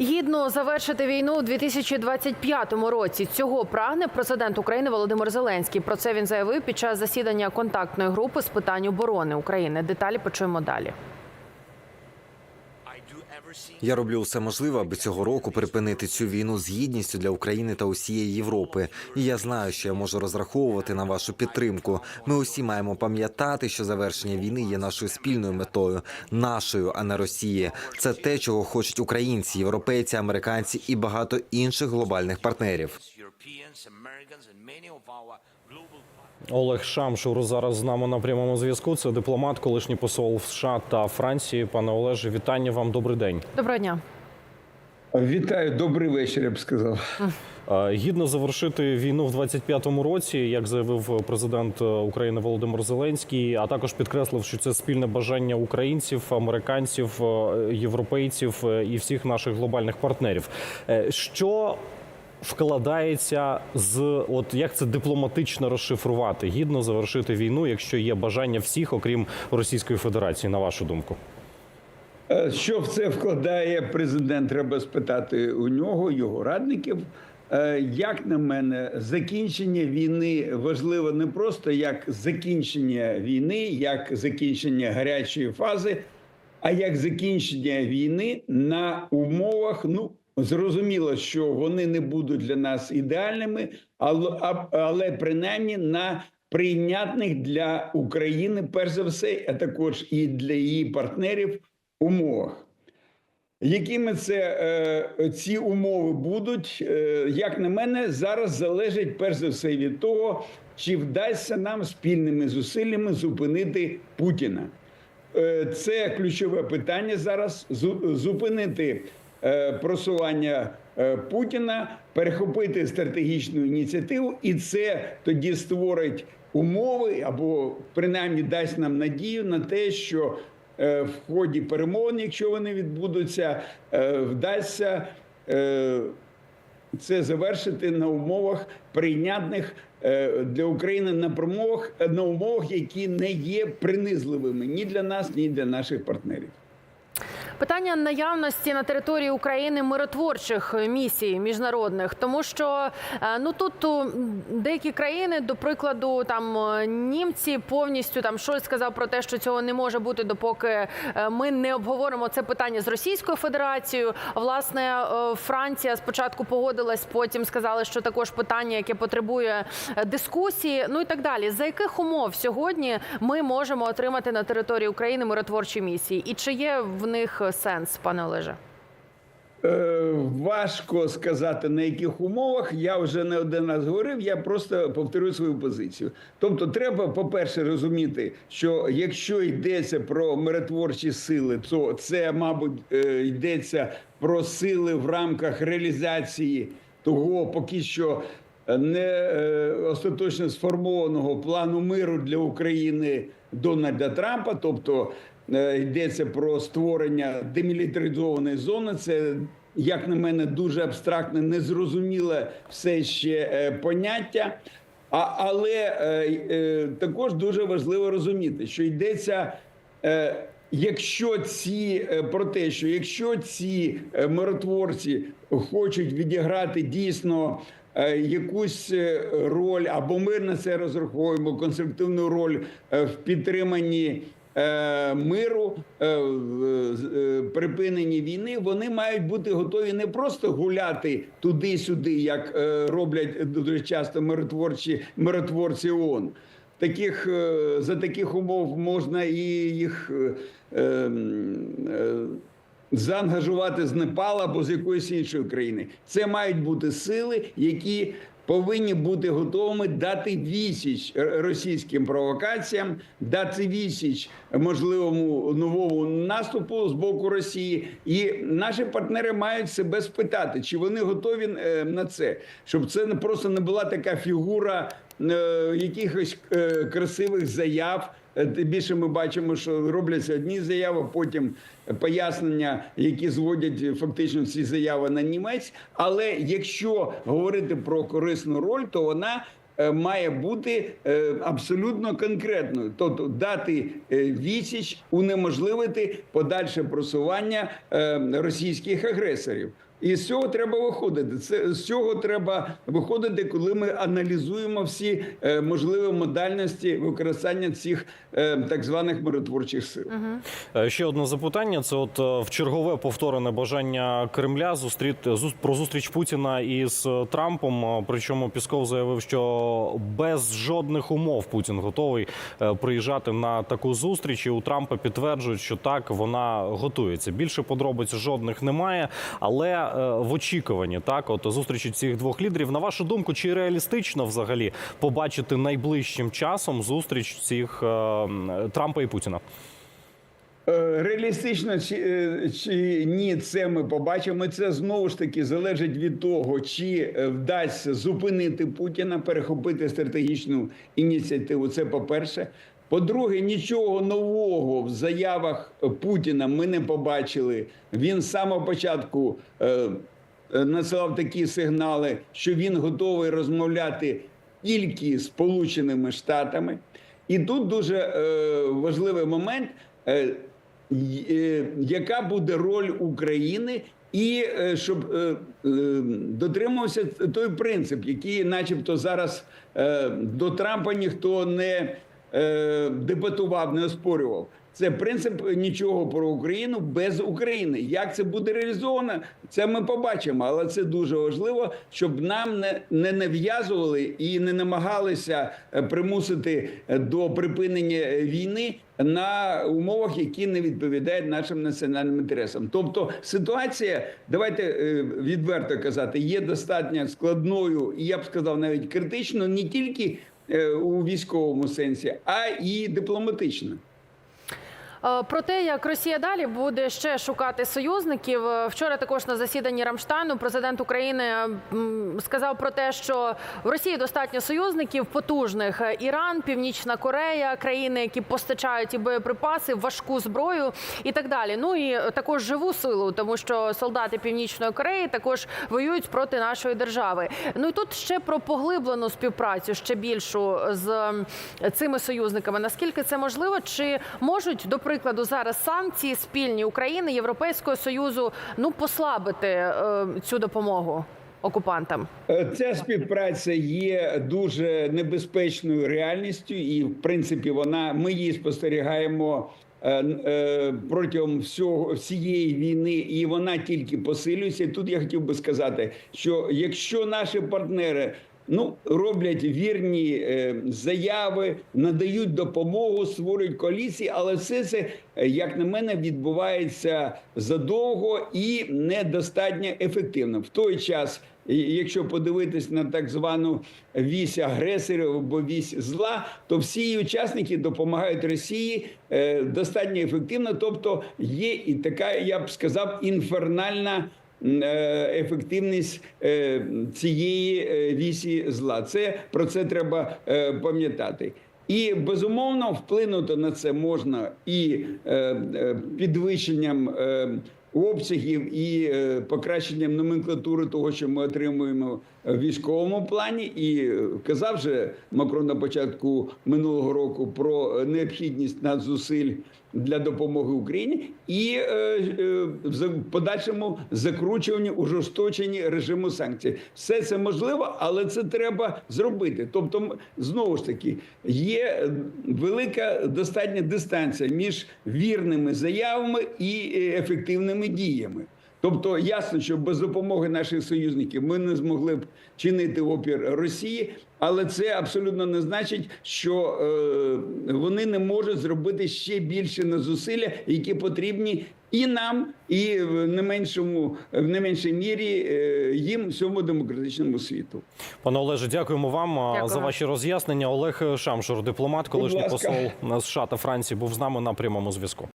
Гідно завершити війну у 2025 році. Цього прагне президент України Володимир Зеленський. Про це він заявив під час засідання контактної групи з питань оборони України. Деталі почуємо далі. Я роблю все можливе, аби цього року припинити цю війну з гідністю для України та усієї Європи. І я знаю, що я можу розраховувати на вашу підтримку. Ми усі маємо пам'ятати, що завершення війни є нашою спільною метою, нашою, а не Росії. Це те, чого хочуть українці, європейці, американці і багато інших глобальних партнерів. Олег Шамшур зараз з нами на прямому зв'язку. Це дипломат, колишній посол США та Франції. Пане Олеже, вітання вам. Добрий день. Доброго дня. Вітаю, добрий вечір, я б сказав. Е, Гідно завершити війну в 25-му році, як заявив президент України Володимир Зеленський, а також підкреслив, що це спільне бажання українців, американців, е, європейців е, і всіх наших глобальних партнерів. Е, Що вкладається з от як це дипломатично розшифрувати? Гідно завершити війну, якщо є бажання всіх, окрім Російської Федерації, на вашу думку? Е, Що в це вкладає президент? Треба спитати у нього, його радників. Е, Як на мене, закінчення війни важливо не просто як закінчення війни, як закінчення гарячої фази, а як закінчення війни на умовах. Ну зрозуміло, що вони не будуть для нас ідеальними, але, але принаймні на прийнятних для України, перш за все, а також і для її партнерів умовах. Якими це е, ці умови будуть, е, як на мене, зараз залежить перш за все від того, чи вдасться нам спільними зусиллями зупинити Путіна. Е, це ключове питання зараз. Зупинити просування е, Путіна, перехопити стратегічну ініціативу, і це тоді створить умови або принаймні дасть нам надію на те, що е, в ході перемовин, якщо вони відбудуться, е, вдасться е, це завершити на умовах прийнятних е, для України на промовах на умовах, які не є принизливими ні для нас, ні для наших партнерів. Питання наявності на території України миротворчих місій міжнародних, тому що е, ну тут деякі країни, до прикладу, там е, німці повністю там Шольц сказав про те, що цього не може бути, допоки е, ми не обговоримо це питання з Російською Федерацією. Власне, Франція спочатку погодилась, потім сказали, що також питання, яке потребує дискусії, ну і так далі. За яких умов сьогодні ми можемо отримати на території України миротворчі місії, і чи є в них сенс, пане Олеже? Е, Важко сказати на яких умовах. Я вже не один раз говорив. Я просто повторю свою позицію. Тобто, треба, по-перше, розуміти, що якщо йдеться про миротворчі сили, то це, мабуть, е, йдеться про сили в рамках реалізації того, поки що не е, остаточно сформованого плану миру для України Дональда Трампа, тобто е, йдеться про створення демілітаризованої зони. Це як на мене дуже абстрактне, незрозуміле все ще е, поняття. А, але е, е, також дуже важливо розуміти, що йдеться. Е, Якщо ці е, про те, що якщо ці е, миротворці хочуть відіграти дійсно е, якусь е, роль, або ми на це розраховуємо конструктивну роль е, в підтриманні е, миру, е, в з- е, припиненні війни, вони мають бути готові не просто гуляти туди-сюди, як е, роблять дуже часто миротворчі миротворці ООН. Таких е, за таких умов можна і їх е, ем, е, заангажувати з Непала або з якоїсь іншої країни. Це мають бути сили, які повинні бути готовими дати відсіч російським провокаціям, дати відсіч можливому новому наступу з боку Росії. І наші партнери мають себе спитати, чи вони готові е, на це, щоб це не просто не була така фігура якихось е, красивих заяв. Е, Тим більше ми бачимо, що робляться одні заяви, потім пояснення, які зводять фактично ці заяви на німець. Але якщо говорити про корисну роль, то вона е, має бути е, абсолютно конкретною, тобто дати е, відсіч, унеможливити подальше просування е, російських агресорів. І з цього треба виходити. Це з цього треба виходити, коли ми аналізуємо всі е, можливі модальності використання цих е, так званих миротворчих сил. Е, Ще одне запитання: це от е, в чергове повторене бажання Кремля зустріти зу- про зустріч Путіна із е, Трампом. Причому Пісков заявив, що без жодних умов Путін готовий приїжджати на таку зустріч. І у Трампа підтверджують, що так вона готується. Більше подробиць жодних немає, але в очікуванні так, от зустрічі цих двох лідерів. На вашу думку, чи реалістично взагалі побачити найближчим часом зустріч цих е, Трампа і Путіна? Е, Реалістично чи, е, чи ні, це ми побачимо. Це знову ж таки залежить від того, чи е, вдасться зупинити Путіна, перехопити стратегічну ініціативу. Це по-перше. По-друге, нічого нового в заявах Путіна ми не побачили. Він з самого початку е, е, надсилав такі сигнали, що він готовий розмовляти тільки з Сполученими Штатами. І тут дуже е, важливий момент. Е, е, яка буде роль України, і е, щоб е, е, дотримувався той принцип, який, начебто, зараз е, до Трампа ніхто не е, дебатував, не оспорював. Це принцип нічого про Україну без України. Як це буде реалізовано, це ми побачимо. Але це дуже важливо, щоб нам не, не нав'язували і не намагалися е, примусити е, до припинення війни на умовах, які не відповідають нашим національним інтересам. Тобто ситуація, давайте відверто казати, є достатньо складною, і я б сказав, навіть критичною, не тільки у військовому сенсі, а і дипломатично. Е, Про те, як Росія далі буде ще шукати союзників. Е, Вчора також на засіданні Рамштайну президент України сказав про те, що в Росії достатньо союзників потужних: Е, Іран, Північна Корея, країни, які постачають і боєприпаси, важку зброю і так далі. Ну і також живу силу, тому що солдати Північної Кореї також воюють проти нашої держави. Ну і тут ще про поглиблену співпрацю ще більшу з цими союзниками. Наскільки це можливо? Чи можуть до прикладу зараз санкції спільні України Європейського союзу ну послабити е, цю допомогу окупантам? Е, Ця співпраця є дуже небезпечною реальністю, і в принципі вона ми її спостерігаємо е, е, протягом всього всієї війни, і вона тільки посилюється. Тут я хотів би сказати, що якщо наші партнери. Ну, роблять вірні е, заяви, надають допомогу, створюють коаліції, але все це, е, як на мене, відбувається задовго і недостатньо ефективно. В той час, якщо подивитись на так звану вісь агресорів або вісь зла, то всі її учасники допомагають Росії е, достатньо ефективно. Тобто є і така, я б сказав, інфернальна. Е, Ефективність е, цієї е, вісі зла. Це про це треба пам'ятати. І безумовно вплинути на це можна і підвищенням обсягів, і покращенням номенклатури того, що ми отримуємо в військовому плані. І казав же Макрон на початку минулого року про необхідність надзусиль для допомоги Україні і е, е, в подальшому закручуванні ужесточенні режиму санкцій. Все це можливо, але це треба зробити. Тобто, знову ж таки, є е, велика достатня дистанція між вірними заявами і ефективними діями. Тобто ясно, що без допомоги наших союзників ми не змогли б чинити опір Росії, але це абсолютно не значить, що е, вони не можуть зробити ще більше на зусилля, які потрібні і нам, і в не меншому в не меншій мірі е, їм всьому демократичному світу. Пане Олеже, дякуємо вам Дякую. за ваші роз'яснення. Олег Шамшур, дипломат, колишній посол США та Франції, був з нами на прямому зв'язку.